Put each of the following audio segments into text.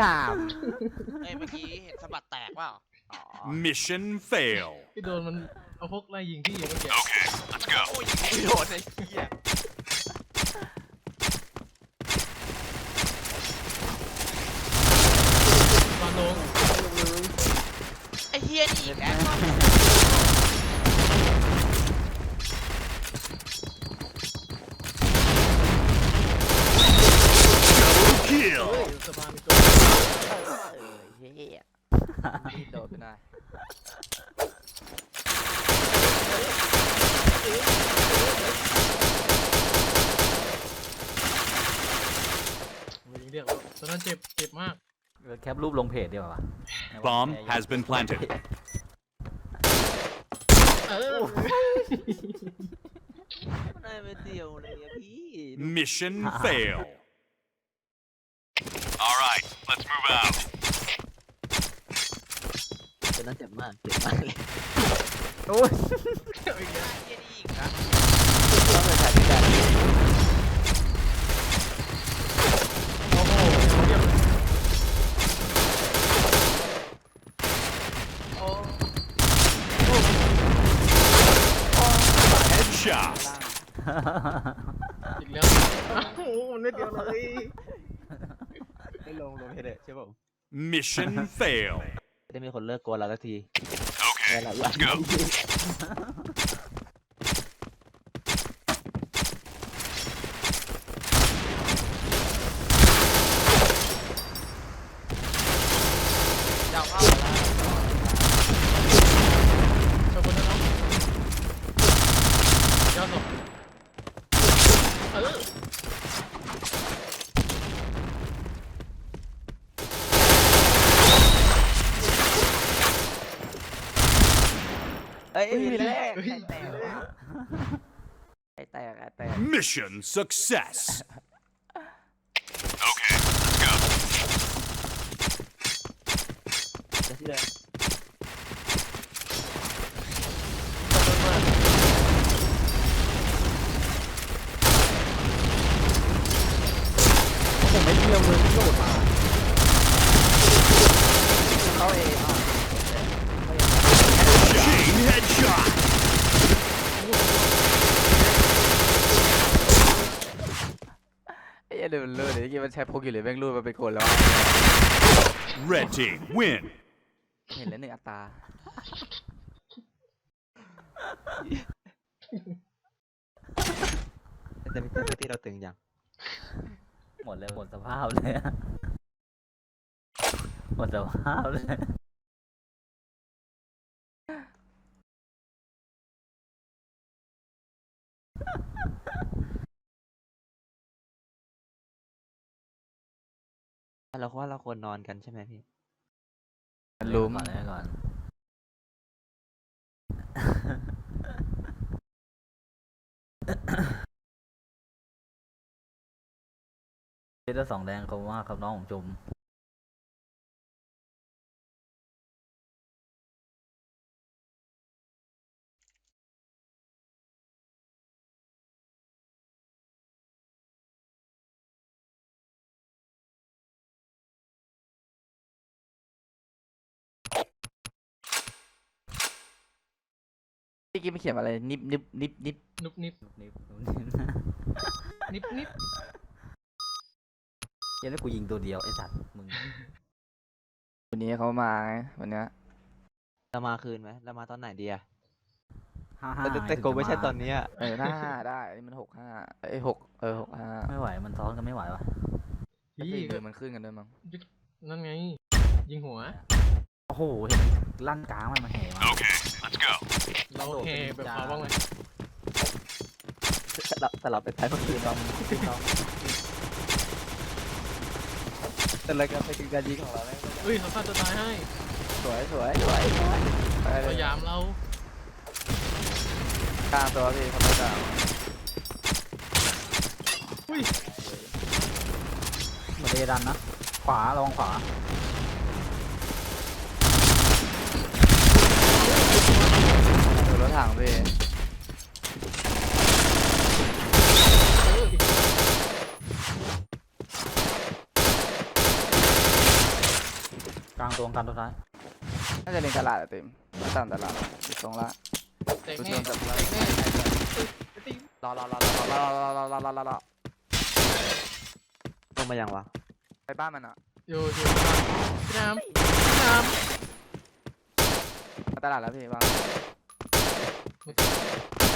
ถามเอ้ยเมื่อกี้เห็นสะบัดแตกเปล่าอ๋อ Mission fail. พี่โดนมันเอาพกไล่ยิงพี่อยู่เมื่อกี้ Okay, let's go. โอ้ยยิงไม่โดนไอ้เหี้ยตอนลงไอ้เหี้ยนี่อีกแล้ว Double kill. สะพานมีตัว เออ เฮียโดดไปหน่อยยิงเรียกว่าตอนนั้นเจ็บเจ็บมากเออแคปรูปลงเพจดีกว่าวะ Bomb has been planted. เออนายไปเดียวเลยอะพี่ Mission fail. All right, let's move out. ตอนนั้นเจ็บมากเจ็บมากเลยโอ้ยเอาอีกแล้วไอ้เหี้ยนี่อีกนะต้องไปถ่ายด้วยกันโอ้โหเรียบโอ้ Headshot. อีกแล้วโอ้โหนิดเดียวเลย ไม่ลงลงเถอะใช่ป่ะ Mission fail. จะมีคนเลิกกลัวเราสักที Okay, เรา let's go. จะเอาเข้าแล้ว ชอบคนนั้นเนาะยอดสองเออ เอ้ยมีแรกใครแตกวะใครแตกใครแตก Mission success. Okay, let's go. จะที่เดิมผมไม่เที่ยวเลยโดดมาเขาเองอะ Chain headshot. ไอ้เดี๋ยวมันเลื่อนเดี๋ยวกี้ มันใช้พกอยู่เลยแม่งรูดมาเป็นคนแล้ว Red team win. เห็นแล้วหนึ่งอัตรา แต่แต่ปกติเราตึงยังหมดเลยหมดสภาพเลยอะหมดสภาพเลย เราว่าเราควรนอนกันใช่ไหมพี่ลุม ก่อนเลยก่อน เจตสองแดงเขาว่าครับน้องผมจุม พี่กี้ไม่เขียนอะไรนิบนิบนิบนิบนุบนิบนี่นิบนิบยันแล้วกูยิงตัวเดียวไอ้สัตว์มึงวันนี้เขามาไงวันเนี้ยเรามาคืนไหมเรามาตอนไหนดีอะห้าห้าแต่แต่โกไม่ใช่ตอนเนี้ยเออหน้าห้าได้อันนี้มันหกห้าเอ้ยหกเออหกห้าไม่ไหวมันซ้อนกันไม่ไหววะแล้วพี่สี่มือมันขึ้นกันด้วยมั้งนั่นไง ยิงหัว โอ้โหเห็นลั่นกลางมันมาแห่มา Okay, let's go. เราแห่แบบเขาบ้างไหมแต่เราแต่เราไปท้ายเมื่อคืนเราแต่รายการเป็นการยิงของเราแล้วเฮ้ยเขาฆ่าตัวตายให้สวยสวยสวยสวยไปเลพยยายามเรากลางตัวพี่เขาไม่กลางอุ้ยเหมือนเอดันนะ ขวาระวังขวา เออรถถังพี่ ตัวกันตัวท้ายน่าจะเล่นตลาดอะติมมาตามตลาดอยู่ตรงละเตะกูแน่ชวนกับเราเตะแน่ตีรอรอรอรอรอรอรอรอรอรอรอลงมายังวะไปบ้านมันอะอยู่อยู่พี่น้ำพี่น้มาตลาดแล้วพี่บ้านำ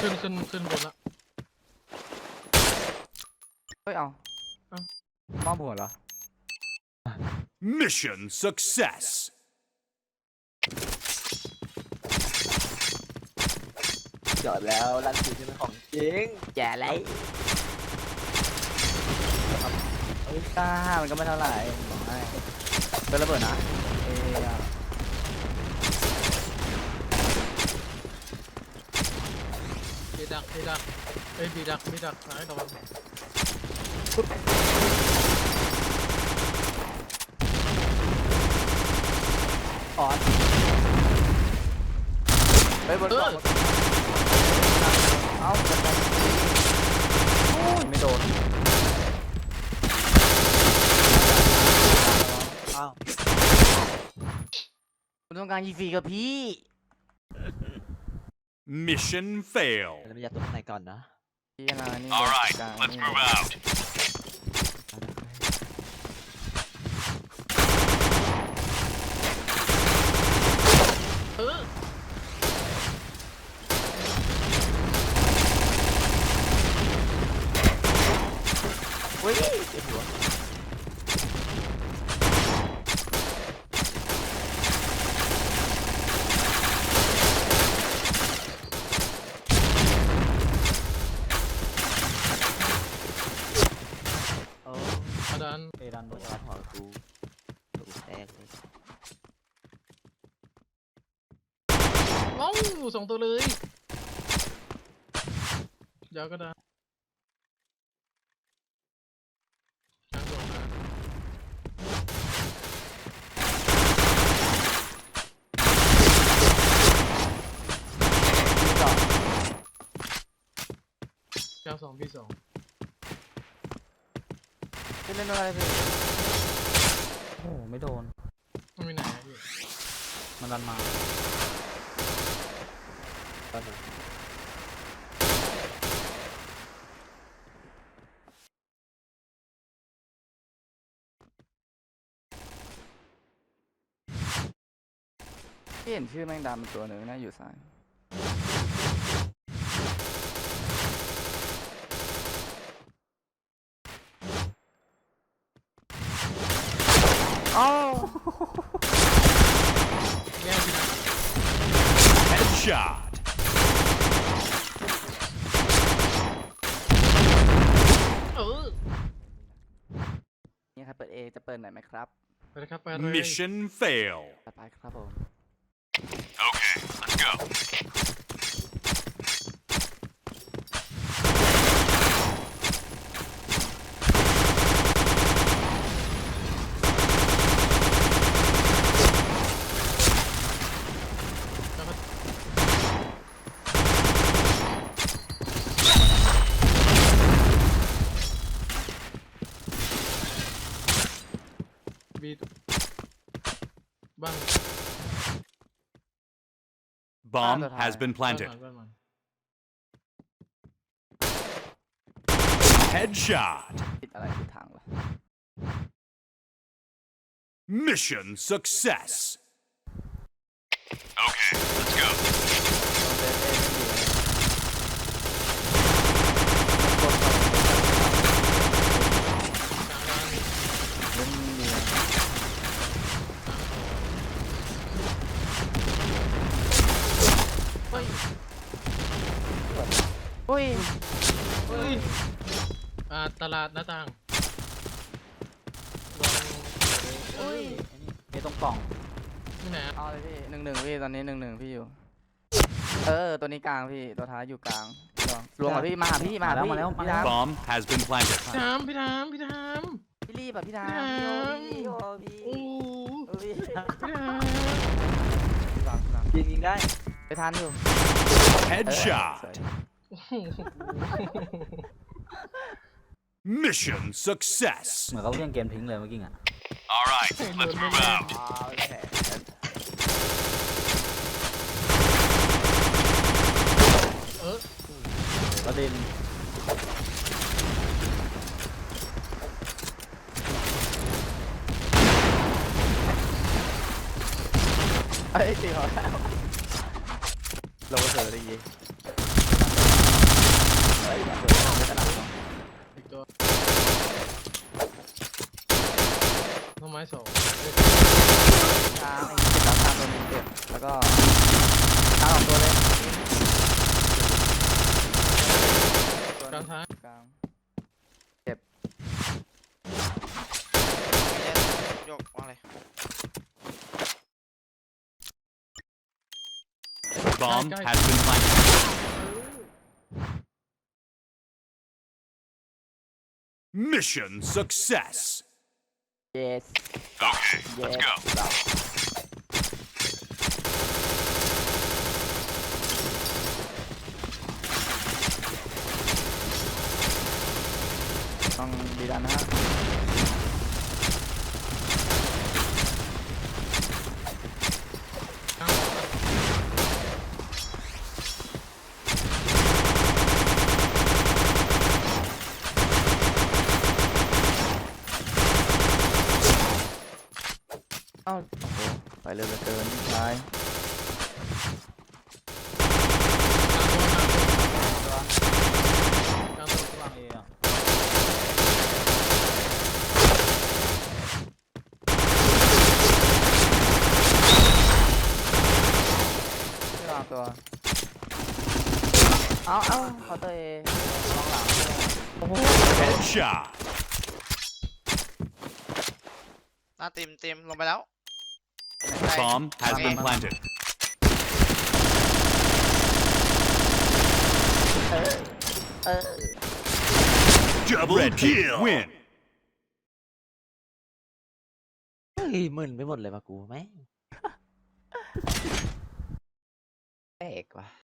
ขึ้นขึ้นขึ้นบนละเฮ้ยเอาเอ้ามอบหัวเหรอ Mission success! Trời leo, lăn gì cho nó còn chiến Chà lấy Ôi xa, mình có mấy thao lại Tôi lấy vừa nãy Bị đặt, bị đặt Ê, bị đặt, bị đặt, phải không? อร์ไปบนเกาะบนเกาะเอาไปไม่โดนผมต้องการยีฟีกับพี่ Mission fail. เราจะตกไหนก่อนนะพี่กำลันี่ All right, กลา let's move out. สองตัวเลยยาวก็ได้กลางสองนะกลางสองพี่สองพี่เล่นอะไรพี่โอ้ไม่โดน มันมีไหนอะพี่มันดันมา ตอนนี้พี่เห็นชื่อแมงดำตัวหนึ่งน่าอยู่ซ้ายเอ้าแย่พี่นะ Headshot. ออนี่ครับเปิดเอจะเปิดไหนอยไหมครับไปเลยครับไปเลย Mission fail. ต่อไปครับผม Okay, let's go. บ้าน Bomb Ah, has been บ้าน planted. มันบ้านมัน Headshot. ผิดอะไรผิดทางวะ Mission success. Okay, let's go. กล ตลาดหน้าต่างลองอุ้ยเอตรงกล่องที่ไหนอะเอาเลยพี่หนึ่งหนึ่งพี่ตอนนี้หนึ่งหนึ่งพี่อยู่ เออตัวนี้กลางพี่ตัวท้ายอยู่กลางรวมรวมกับพี่มาหาพี่มาหาพี่พี่ดาม Bomb has been planted. พี่ถามพี่ถามพี่ถาม พี่รีบแบบพี่ดามพี่พี่โอ้ดามพี่โอ้พี่โอ้โอ้พี่พี่ถามพี่วางพี่วางยิงยิงได้ไปทันอยู่ Headshot. สวยโอ้โห Mission success. เหมือนเขาเล่นเกมทิ้งเลยเมื่อกี้อะ All right, let's move out. อ๋อโอเคเออประเด็น เอ้ยตีเขาแล้วเราก็เจอได้ยิง Bomb has been planted. Mission success. yes Okay, let's go. yes ต้อ เร็วเหลือเกินชายกลางตัวกลางตัวกลางเออะที่วางตัว เอาเอาเคาน์เตอร์เอลองหลังโอ้โห Headshot. หน้าเต็มเต็มลงไปแล้วไหน Bomb has been planted. เออเออ Double Red kill. Win. เฮ้ยมึนไปหมดเลยมากูแม่ง แปลกว่ะ